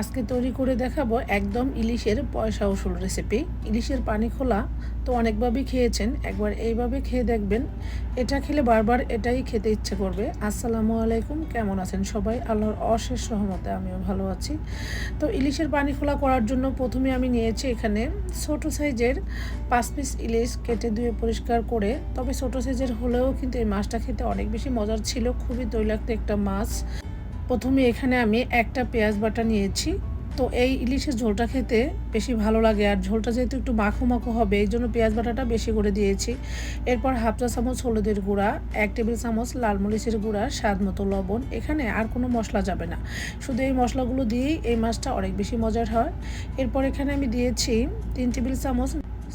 আজকে তৈরি করে দেখাবো একদম ইলিশের পয়সা উসুল রেসিপি ইলিশের পানি খোলা, তো অনেকভাবেই খেয়েছেন। একবার এইভাবে খেয়ে দেখবেন। এটা খেলে বারবার এটাই খেতে ইচ্ছে করবে। আসসালামু আলাইকুম, কেমন আছেন সবাই? আল্লাহর অশেষ সহমতে আমিও ভালো আছি। তো ইলিশের পানি খোলা করার জন্য প্রথমে আমি নিয়েছি এখানে ছোট সাইজের পাঁচ পিস ইলিশ কেটে ধুয়ে পরিষ্কার করে। তবে ছোট সাইজের হলেও কিন্তু এই মাছটা খেতে অনেক বেশি মজার ছিল। খুবই তৈলাক্ত একটা মাছ। প্রথমে এখানে আমি একটা পেঁয়াজ বাটা নিয়েছি। তো এই ইলিশের ঝোলটা খেতে বেশি ভালো লাগে আর ঝোলটা যেহেতু একটু মাখো মাখো হবে, এই জন্য পেঁয়াজ বাটাটা বেশি করে দিয়েছি। এরপর হাফ চা চামচ হলুদের গুঁড়া, এক টেবিল চামচ লাল মরিচের গুঁড়া, স্বাদ মতো লবণ। এখানে আর কোনো মশলা যাবে না। শুধু এই মশলাগুলো দিয়েই এই মাছটা অনেক বেশি মজার হয়। এরপর এখানে আমি দিয়েছি তিন টেবিল চামচ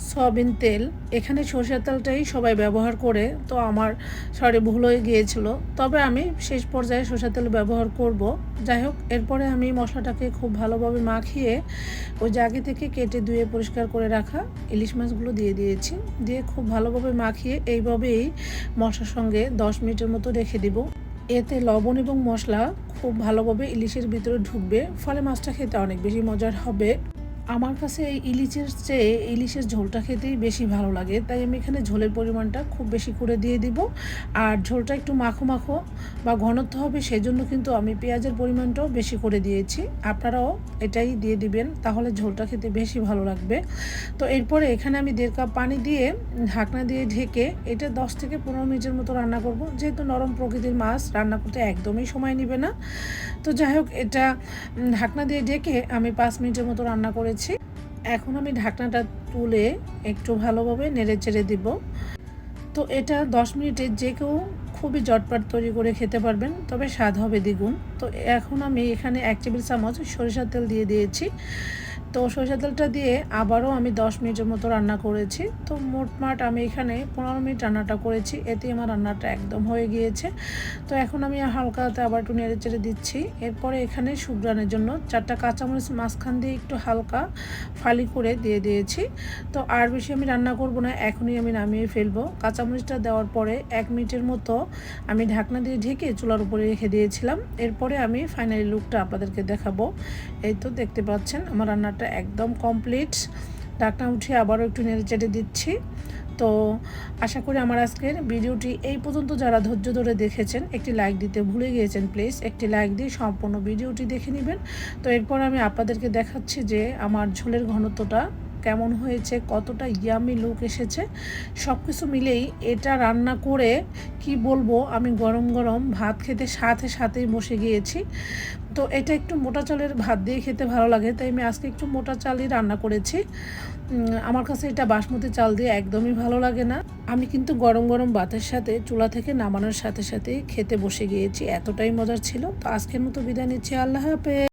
সয়াবিন তেল। এখানে সরষের তেলটাই সবাই ব্যবহার করে। তো আমার সরি ভুল হয়ে গিয়েছিল। তবে আমি শেষ পর্যায়ে সরষের তেল ব্যবহার করব। যাই হোক, এরপরে আমি মশলাটাকে খুব ভালোভাবে মাখিয়ে ওই জাগে থেকে কেটে ধুয়ে পরিষ্কার করে রাখা ইলিশ মাছগুলো দিয়ে দিয়েছি। দিয়ে খুব ভালোভাবে মাখিয়ে এইভাবেই মশলার সঙ্গে দশ মিনিটের মতো রেখে দিব। এতে লবণ এবং মশলা খুব ভালোভাবে ইলিশের ভিতরে ঢুকবে। ফলে মাছটা খেতে অনেক বেশি মজার হবে। আমার কাছে ইলিশের চেয়ে ইলিশের ঝোলটা খেতেই বেশি ভালো লাগে। তাই আমি এখানে ঝোলের পরিমাণটা খুব বেশি করে দিয়ে দিব। আর ঝোলটা একটু মাখো মাখো বা ঘনত্ব হবে সেজন্য কিন্তু আমি পেঁয়াজের পরিমাণটাও বেশি করে দিয়েছি। আপনারাও এটাই দিয়ে দিবেন, তাহলে ঝোলটা খেতে বেশি ভালো লাগবে। তো এরপরে এখানে আমি দেড় কাপ পানি দিয়ে ঢাকনা দিয়ে ঢেকে এটা দশ থেকে পনেরো মিনিটের মতো রান্না করব। যেহেতু নরম প্রকৃতির মাছ, রান্না করতে একদমই সময় নেবে না। তো যাই হোক, এটা ঢাকনা দিয়ে ঢেকে আমি পাঁচ মিনিটের মতো রান্না করেছি। এখন আমি ঢাকনাটা তুলে একটু ভালোভাবে নেড়ে চেড়ে দিব। তো এটা দশ মিনিটে যে কেউ খুবই জটপাট তৈরি করে খেতে পারবেন, তবে স্বাদ হবে দ্বিগুণ। তো এখন আমি এখানে এক টেবিল চামচ সরিষার তেল দিয়ে দিয়েছি। তো সরিষা তেলটা দিয়ে আবারও আমি দশ মিনিটের মতো রান্না করেছি। তো মোটমাট আমি এখানে পনেরো মিনিট রান্নাটা করেছি এতে আমার রান্নাটা একদম হয়ে গিয়েছে। তো এখন আমি হালকাতে আবার একটু নেড়ে চেড়ে দিচ্ছি। এরপরে এখানে সুগ্রানের জন্য চারটা কাঁচামরিচ মাঝখান দিয়ে একটু হালকা ফালি করে দিয়ে দিয়েছি। তো আর বেশি আমি রান্না করব না, এখনই আমি নামিয়ে ফেলব। কাঁচামরিচটা দেওয়ার পরে এক মিনিটের মতো আমি ঢাকনা দিয়ে ঢেকে চুলার উপরে রেখে দিয়েছিলাম। এরপরে আমি ফাইনালি লুকটা আপনাদেরকে দেখাবো। এই তো দেখতে পাচ্ছেন, আমার রান্নাটা রান্নাটা একদম কমপ্লিট ডাকটা উঠিয়ে আবারও একটু নেড়ে চেড়ে দিচ্ছি। তো আশা করি আমার আজকের ভিডিওটি এই পর্যন্ত যারা ধৈর্য ধরে দেখেছেন, একটি লাইক দিতে ভুলে গিয়েছেন প্লিজ একটি লাইক দিয়ে সম্পূর্ণ ভিডিওটি দেখে নেবেন। তো এরপর আমি আপনাদেরকে দেখাচ্ছি যে আমার ঝোলের ঘনত্বটা কেমন হয়েছে, কতটা ইয়ামি লুক এসেছে সব কিছু মিলেই এটা রান্না করে কি বলব, আমি গরম গরম ভাত খেতে সাথে সাথেই বসে গিয়েছি। তো এটা একটু মোটা চালের ভাত দিয়ে খেতে ভালো লাগে, তাই আমি আজকে একটু মোটা চালই রান্না করেছি। আমার কাছে এটা বাসমতি চাল দিয়ে একদমই ভালো লাগে না। আমি কিন্তু গরম গরম ভাতের সাথে চুলা থেকে নামানোর সাথে সাথে খেতে বসে গিয়েছি, এতটাই মজার ছিল। তো আজকের মতো বিদায় নিচ্ছি, আল্লাহ হাফেজ।